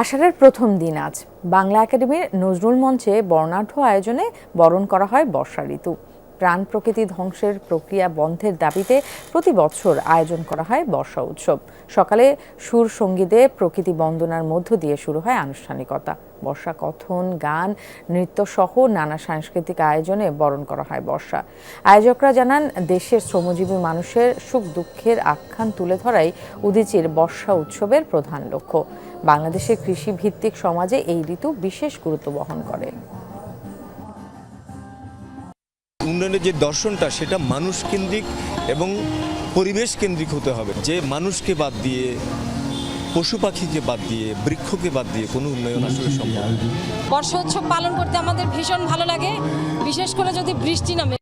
আষাঢ়ের প্রথম দিন আজ। বাংলা একাডেমির নজরুল মঞ্চে বর্ণাঢ্য আয়োজনে বরণ করা হয় বর্ষা ঋতু। প্রাণ প্রকৃতি ধ্বংসের প্রক্রিয়া বন্ধের দাবিতে প্রতি বছর আয়োজন করা হয় বর্ষা উৎসব। সকালে সুর সঙ্গীতে প্রকৃতি বন্দনার মধ্য দিয়ে শুরু হয় আনুষ্ঠানিকতা। বর্ষা কথন, গান, নৃত্য সহ নানা সাংস্কৃতিক আয়োজনে বরণ করা হয় বর্ষা। আয়োজকরা জানান, দেশের শ্রমজীবী মানুষের সুখ দুঃখের আখ্যান তুলে ধরাই উদীচীর বর্ষা উৎসবের প্রধান লক্ষ্য। বাংলাদেশের কৃষিভিত্তিক সমাজে এই ঋতু বিশেষ গুরুত্ব বহন করে। উন্নয়নের যে দর্শনটা, সেটা মানুষ কেন্দ্রিক এবং পরিবেশ কেন্দ্রিক হতে হবে। যে মানুষকে বাদ দিয়ে, পশু পাখিকে বাদ দিয়ে, বৃক্ষকে বাদ দিয়ে কোনো উন্নয়ন আসলে সম্ভব বর্ষ উৎসব পালন করতে আমাদের ভীষণ ভালো লাগে। বিশেষ করে যদি বৃষ্টি নামে।